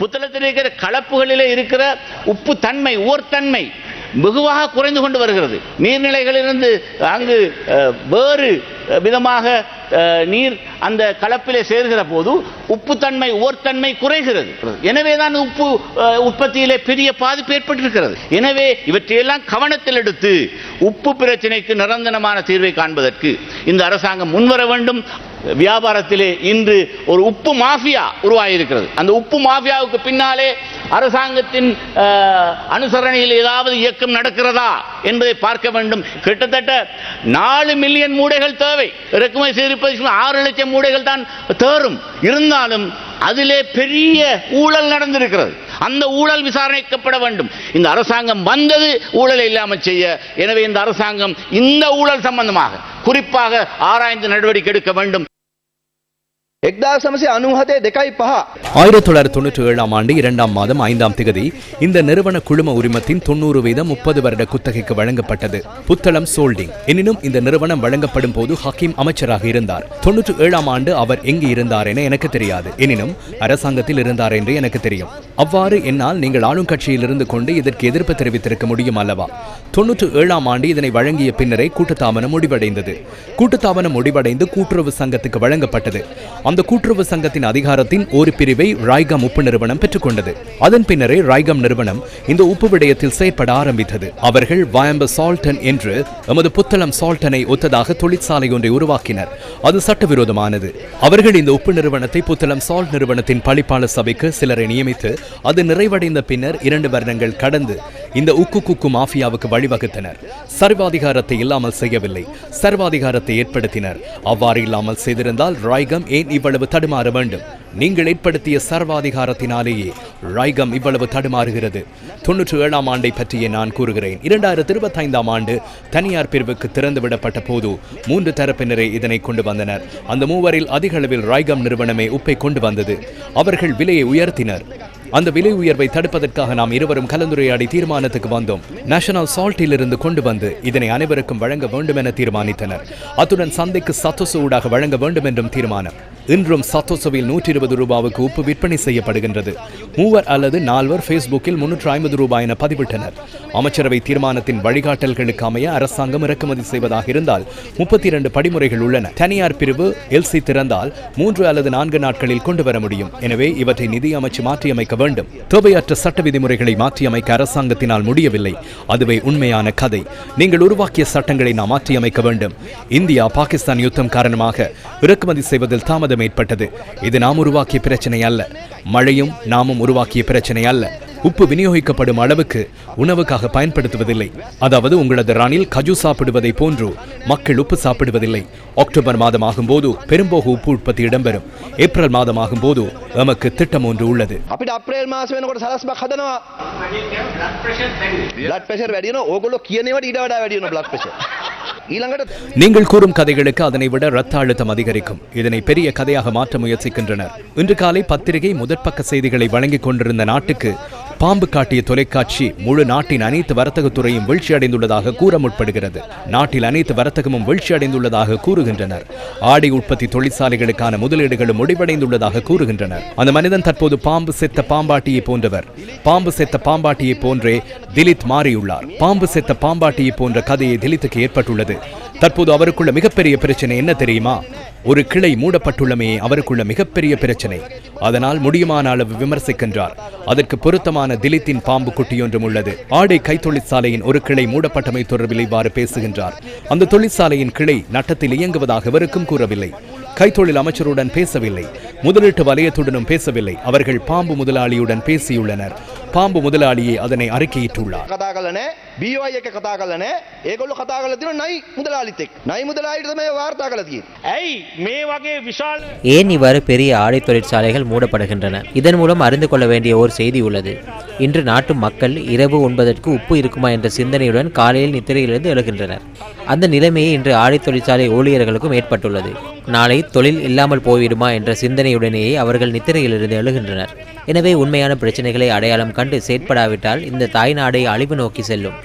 புத்தளத்தில் இருக்கிற கலப்புகளில் இருக்கிற உப்பு தன்மை ஓர்த்தன்மை வெகுவாக குறைந்து கொண்டு வருகிறது. நீர்நிலைகளிலிருந்து அங்கு வேறு விதமாக நீர் அந்த கலப்பிலே சேர்கிற போது உப்புத்தன்மை ஓர்த்தன்மை குறைகிறது. எனவே தான் உப்பு உற்பத்தியிலே பெரிய பாதிப்பு ஏற்பட்டிருக்கிறது. எனவே இவற்றையெல்லாம் கவனத்தில் எடுத்து உப்பு பிரச்சனைக்கு நிரந்தரமான தீர்வை காண்பதற்கு இந்த அரசாங்கம் முன்வர வேண்டும். வியாபாரத்திலே இன்று ஒரு உப்பு மாஃபியா உருவாகியிருக்கிறது. அந்த உப்பு மாஃபியாவுக்கு பின்னாலே அரசாங்கத்தின் அனுசரணையில் ஏதாவது இயக்கம் நடக்கிறதா என்பதை பார்க்க வேண்டும். கிட்டத்தட்ட நாலு மில்லியன் மூடைகள் தேவை. இறக்குமதி செய்திருப்பது ஆறு லட்சம் மூடைகள் தான் தேரும். இருந்தாலும் அதிலே பெரிய ஊழல் நடந்திருக்கிறது. அந்த ஊழல் விசாரணைக்கப்பட வேண்டும். இந்த அரசாங்கம் வந்தது ஊழலை இல்லாமல் செய்ய. எனவே இந்த அரசாங்கம் இந்த ஊழல் சம்பந்தமாக குறிப்பாக ஆராய்ந்து நடவடிக்கை எடுக்க வேண்டும். ஆயிரத்தி தொள்ளாயிரத்தி தொண்ணூற்றி ஏழாம் ஆண்டு இரண்டாம் மாதம் ஐந்தாம் திகதி இந்த நிறுவன குழும உரிமத்தின் தொண்ணூறு வீதம் முப்பது வருட குத்தகைக்கு வழங்கப்பட்டது. புத்தளம் சோல்டிங் எனினும் இந்த நிறுவனம் வழங்கப்படும் போது ஹக்கீம் அமைச்சராக இருந்தார். தொன்னூற்றி ஏழாம் ஆண்டு அவர் எங்கு இருந்தார் என எனக்கு தெரியாது. எனினும் அரசாங்கத்தில் இருந்தார் என்று எனக்கு தெரியும். அவ்வாறு என்னால் நீங்கள் ஆளும் கட்சியில் இருந்து கொண்டு இதற்கு எதிர்ப்பு தெரிவித்திருக்க முடியும் அல்லவா? தொன்னூற்று ஏழாம் ஆண்டு இதனை வழங்கிய பின்னரே கூட்டுத்தாபனம் முடிவடைந்தது. கூட்டுத்தாபனம் முடிவடைந்து கூட்டுறவு சங்கத்துக்கு வழங்கப்பட்டது. அந்த கூட்டுறவு சங்கத்தின் அதிகாரத்தின் ஒரு பிரிவை ராய்காம் உப்பு நிறுவனம் பெற்றுக்கொண்டது. அதன் பின்னரே ராய்காம் நிறுவனம் இந்த உப்பு விடயத்தில் செயற்பட ஆரம்பித்தது. அவர்கள் வயம்ப சால்டன் என்று எமது புத்தளம் சால்டனை ஒத்ததாக தொழிற்சாலை ஒன்றை உருவாக்கினர். அது சட்டவிரோதமானது. அவர்கள் இந்த உப்பு நிறுவனத்தை புத்தளம் சால்ட் நிறுவனத்தின் பழிப்பாளர் சபைக்கு சிலரை நியமித்து அது நிறைவடைந்த பின்னர் இரண்டு வருடங்கள் கடந்து இந்த உக்கு குக்கு மாஃபியாவுக்கு வழிவகுத்தனர். சர்வாதிகாரத்தை இல்லாமல் செய்யவில்லை. சர்வாதிகாரத்தை ஏற்படுத்தினர். அவ்வாறு இல்லாமல் செய்திருந்தால் ராய்கம் ஏன் இவ்வளவு தடுமாற வேண்டும்? நீங்கள் ஏற்படுத்திய சர்வாதிகாரத்தினாலேயே ராய்கம் இவ்வளவு தடுமாறுகிறது. தொன்னூற்றி ஏழாம் ஆண்டை பற்றியே நான் கூறுகிறேன். இரண்டாயிரத்தி இருபத்தைந்தாம் ஆண்டு தனியார் பிரிவுக்கு திறந்து விடப்பட்ட போது மூன்று தரப்பினரே இதனை கொண்டு வந்தனர். அந்த மூவரில் அதிக அளவில் ராய்கம் நிறுவனமே உப்பை கொண்டு வந்தது. அவர்கள் விலையை உயர்த்தினர். அந்த விலை உயர்வை தடுப்பதற்காக நாம் இருவரும் கலந்துரையாடி தீர்மானத்துக்கு வந்தோம். நேஷனல் சால்ட்டில் இருந்து கொண்டு வந்து இதனை அனைவருக்கும் வழங்க வேண்டும் என தீர்மானித்தனர். அத்துடன் சந்தைக்கு சத்தோசு ஊடாக வழங்க வேண்டும் என்றும் தீர்மானம். இன்றும் சத்தோசுவில் நூற்றி இருபது ரூபாவுக்கு உப்பு விற்பனை செய்யப்படுகின்றது. மூவர் அல்லது நால்வர் ஃபேஸ்புக்கில் முன்னூற்று ஐம்பது ரூபாய் என பதிவிட்டனர். அமைச்சரவை தீர்மானத்தின் வழிகாட்டல்களுக்கு அமைய அரசாங்கம் இறக்குமதி செய்வதாக இருந்தால் முப்பத்தி இரண்டு படிமுறைகள் உள்ளன. தனியார் பிரிவு எல்சி திறந்தால் மூன்று அல்லது நான்கு நாட்களில் கொண்டு வர முடியும். எனவே இவற்றை நிதி அமைச்சு மாற்றியமைக்க வேண்டும். தேவையற்ற சட்ட விதிமுறைகளை மாற்றியமைக்க அரசாங்கத்தினால் முடியவில்லை. அதுவே உண்மையான கதை. நீங்கள் உருவாக்கிய சட்டங்களை நாம் மாற்றியமைக்க வேண்டும். இந்தியா பாகிஸ்தான் யுத்தம் காரணமாக இறக்குமதி செய்வதில் தாமதம் மாற்றம் ஏற்பட்டது இது நாம் உருவாக்கிய பிரச்சனை அல்ல. மழையும் நாமும் உருவாக்கிய பிரச்சனை அல்ல. உப்பு விநியோகிக்கப்படும் அளவுக்கு உணவுக்காக பயன்படுத்துவதில்லை. அதாவது உங்களது ராணில் கஜு சாப்பிடுவதை போன்று மக்கள் உப்பு சாப்பிடுவதில்லை. அக்டோபர் மாதம் ஆகும்போது பெரும்போக உப்பு உற்பத்தி இடம்பெறும். ஏப்ரல் மாதம் ஆகும்போது நமக்கு திட்டம் ஒன்று உள்ளது. பிரஷர் நீங்கள் கூறும் கதைகளுக்கு அதனை விட ரத்த அழுத்தம் அதிகரிக்கும். இதனை பெரிய கதையாக மாற்ற முயற்சிக்கின்றனர். இன்று காலை பத்திரிகை முதற்பக்க செய்திகளை வழங்கிக் கொண்டிருந்த நாட்டுக்கு பாம்பு காட்டிய தொலைக்காட்சி முழு நாட்டின் அனைத்து வர்த்தகத்துறையும் வீழ்ச்சியடைந்துள்ளதாக கூற முற்படுகிறது. நாட்டில் அனைத்து வர்த்தகமும் வீழ்ச்சியடைந்துள்ளதாக கூறுகின்றனர். ஆடை உற்பத்தி தொழிற்சாலைகளுக்கான முதலீடுகளும் முடிவடைந்துள்ளதாக கூறுகின்றனர். அந்த மனிதன் தற்போது பாம்பு செத்த பாம்பாட்டியை போன்றவர். பாம்பு செத்த பாம்பாட்டியை போன்றே திலித் மாறியுள்ளார். பாம்பு செத்த பாம்பாட்டியை போன்ற கதையை திலித்துக்கு ஏற்பட்டுள்ளது. தற்போது அவருக்குள்ள மிகப்பெரிய பிரச்சனை என்ன தெரியுமா? ஒரு கிளை மூடப்பட்டுள்ளமையே அவருக்குள்ள மிகப்பெரிய பிரச்சனை. அதனால் முடியுமான அளவு விமர்சிக்கின்றார். அதற்கு பொருத்தமான திலித்தின் பாம்பு குட்டியொன்றும் உள்ளது. ஆடை கைத்தொழிற்சாலையின் ஒரு கிளை மூடப்பட்டமை தொடர்பில் இவ்வாறு பேசுகின்றார். அந்த தொழிற்சாலையின் கிளை நட்டத்தில் இயங்குவதாக இவருக்கும் கூறவில்லை. கைத்தொழில் அமைச்சருடன் பேசவில்லை. முதலீட்டு வலயத்துடனும் பேசவில்லை. அவர்கள் பாம்பு முதலாளியுடன் பேசியுள்ளனர். பாம்பு முதலாளியே அதனை அறிக்கையிட்டுள்ளார். ஏன் இவ்வாறு பெரிய ஆடை தொழிற்சாலைகள் மூடப்படுகின்றன? இதன் மூலம் அறிந்து கொள்ள வேண்டிய ஒரு செய்தி உள்ளது. இன்று நாட்டு மக்கள் இரவு ஒன்பதற்கு உப்பு இருக்குமா என்ற சிந்தனையுடன் காலையில் நித்திரையிலிருந்து எழுகின்றனர். அந்த நிலைமையே இன்று ஆடை தொழிற்சாலை ஊழியர்களுக்கும் ஏற்பட்டுள்ளது. நாளை தொழில் இல்லாமல் போய்விடுமா என்ற சிந்தனையுடனேயே அவர்கள் நித்திரையிலிருந்து எழுகின்றனர். எனவே உண்மையான பிரச்சனைகளை அடையாளம் கண்டு செயற்படாவிட்டால் இந்த தாய்நாடை அழிவு நோக்கி செல்லும்.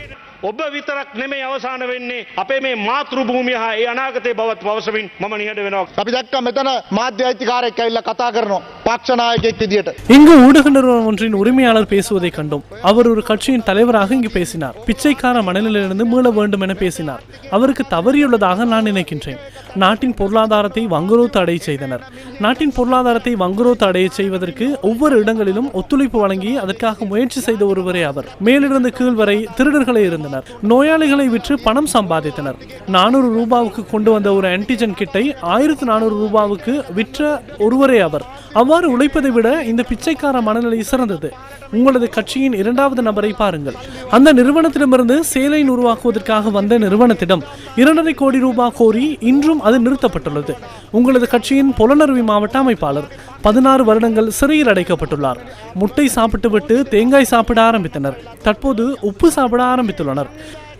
ඔබ විතරක් නෙමේ අවසාන වෙන්නේ අපේ මේ මාතෘ භූමිය හා ඒ අනාගතය බවත් පවසමින් මම නිහඬ වෙනවා. අපි දැක්ක මෙතන මාධ්‍ය අයිතිකාරයෙක් ඇවිල්ලා කතා කරනවා. පක්ෂනායකෙක් විදියට. இங்கு ஊடக நிறுவனம் ஒன்றின் உரிமையாளர் பேசுவதை கண்டோம் அவர் ஒரு கட்சியின் தலைவராக இங்கு பேசினார் பிச்சைக்கார மனநிலையிலிருந்து மீள வேண்டும் என பேசினார் அவருக்கு தவறியுள்ளதாக நான் நினைக்கின்றேன் நாட்டின் பொருளாதாரத்தை வங்குரோத்து தடை செய்தனர். நாட்டின் பொருளாதாரத்தை வங்குரோத்து அடைய செய்வதற்கு ஒவ்வொரு இடங்களிலும் ஒத்துழைப்பு வழங்கி அதற்காக முயற்சி செய்த ஒருவரே அவர். மேலிருந்து கீழ் வரை திருடர்களே இருந்தனர். நோயாளிகளை விற்று பணம் சம்பாதித்தனர். நானூறு ரூபாவுக்கு கொண்டு வந்த ஒரு ஆன்டிஜன் கிட்டை ஆயிரத்து நானூறு ரூபாவுக்கு விற்ற ஒருவரே அவர். அவ்வாறு உழைப்பதை விட இந்த பிச்சைக்கார மனநிலை சிறந்தது. உங்களது கட்சியின் இரண்டாவது நபரை பாருங்கள். அந்த நிறுவனத்திடமிருந்து சேலை உருவாக்குவதற்காக வந்த நிறுவனத்திடம் இரண்டரை கோடி ரூபாய் கோரி இன்றும் அது நிறுத்தப்பட்டுள்ளது. உங்களது கட்சியின் புலனருவி மாவட்ட அமைப்பாளர் பதினாறு வருடங்கள் சிறையில் அடைக்கப்பட்டுள்ளார். முட்டை சாப்பிட்டுவிட்டு தேங்காய் சாப்பிட ஆரம்பித்தனர். தற்போது உப்பு சாப்பிட ஆரம்பித்துள்ளனர்.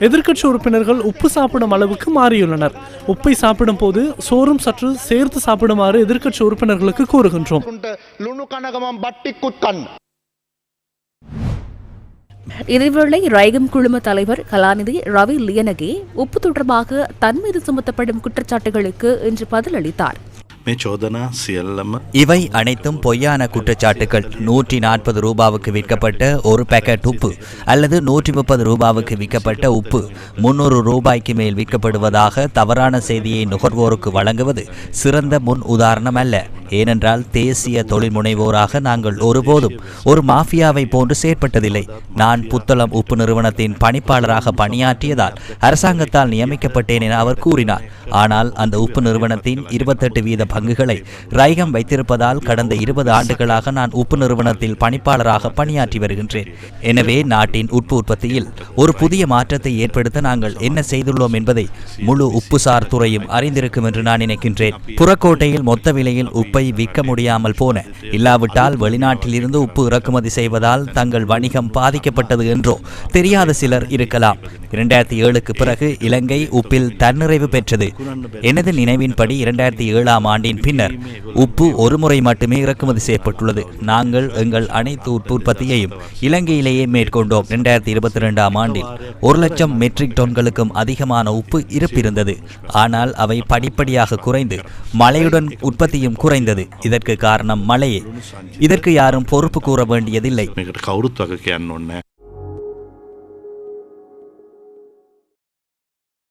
எதிர்க்கட்சி உறுப்பினர்கள் உப்பு சாப்பிடும் அளவுக்கு மாறியுள்ளனர். உப்பை சாப்பிடும் போது சோறும் சற்று சேர்த்து சாப்பிடுமாறு எதிர்க்கட்சி உறுப்பினர்களுக்கு கூறுகின்றோம். இதேவேளை ரைகம் குழும தலைவர் கலாநிதி ரவி லியனகே உப்பு தொடர்பாக தன் மீது சுமத்தப்படும் குற்றச்சாட்டுகளுக்கு இன்று பதிலளித்தார். இவை அனைத்தும் பொய்யான குற்றச்சாட்டுகள். நூற்றி நாற்பது ரூபாவுக்கு விற்கப்பட்ட ஒரு பேக்கெட் உப்பு அல்லது நூற்றி முப்பது ரூபாவுக்கு விற்கப்பட்ட உப்பு முன்னூறு ரூபாய்க்கு மேல் விற்கப்படுவதாக தவறான செய்தியை நுகர்வோருக்கு வழங்குவது சிறந்த முன் உதாரணம் அல்ல. ஏனென்றால் தேசிய தொழில் முனைவோராக நாங்கள் ஒருபோதும் ஒரு மாஃபியாவை போன்று செயற்பட்டதில்லை. நான் புத்தளம் உப்பு நிறுவனத்தின் பணிப்பாளராக பணியாற்றியதால் அரசாங்கத்தால் நியமிக்கப்பட்டேன் என அவர் கூறினார். ஆனால் அந்த உப்பு நிறுவனத்தின் இருபத்தெட்டு வீத பங்குகளை ரைகம் வைத்திருப்பதால் கடந்த இருபது ஆண்டுகளாக நான் உப்பு நிறுவனத்தில் பணிப்பாளராக பணியாற்றி வருகின்றேன். எனவே நாட்டின் உப்பு உற்பத்தியில் ஒரு புதிய மாற்றத்தை ஏற்படுத்த நாங்கள் என்ன செய்துள்ளோம் என்பதை முழு உப்புசார் துறையும் அறிந்திருக்கும் என்று நான் நினைக்கின்றேன். புறக்கோட்டையில் மொத்த விலையில் உப்பை விற்க முடியாமல் போன. இல்லாவிட்டால் வெளிநாட்டில் இருந்து உப்பு இறக்குமதி செய்வதால் தங்கள் வணிகம் பாதிக்கப்பட்டது என்றோ தெரியாத சிலர் இருக்கலாம். இரண்டாயிரத்தி ஏழுக்கு பிறகு இலங்கை உப்பில் தன்னிறைவு பெற்றது. எனது நினைவின்படி இரண்டாயிரத்தி ஏழாம் ஆண்டின் பின்னர் உப்பு ஒரு முறை மட்டுமே இறக்குமதி செய்யப்பட்டுள்ளது. நாங்கள் எங்கள் அனைத்து உப்பு உற்பத்தியையும் இலங்கையிலேயே மேற்கொண்டோம். இரண்டாயிரத்தி இருபத்தி ரெண்டாம் ஆண்டில் ஒரு லட்சம் மெட்ரிக் டன்களுக்கும் அதிகமான உப்பு இருப்பிருந்தது ஆனால் அவை படிப்படியாக குறைந்து மழையுடன் உற்பத்தியும் குறைந்தது இதற்கு காரணம் மழையே. இதற்கு யாரும் பொறுப்பு கூற வேண்டியதில்லை.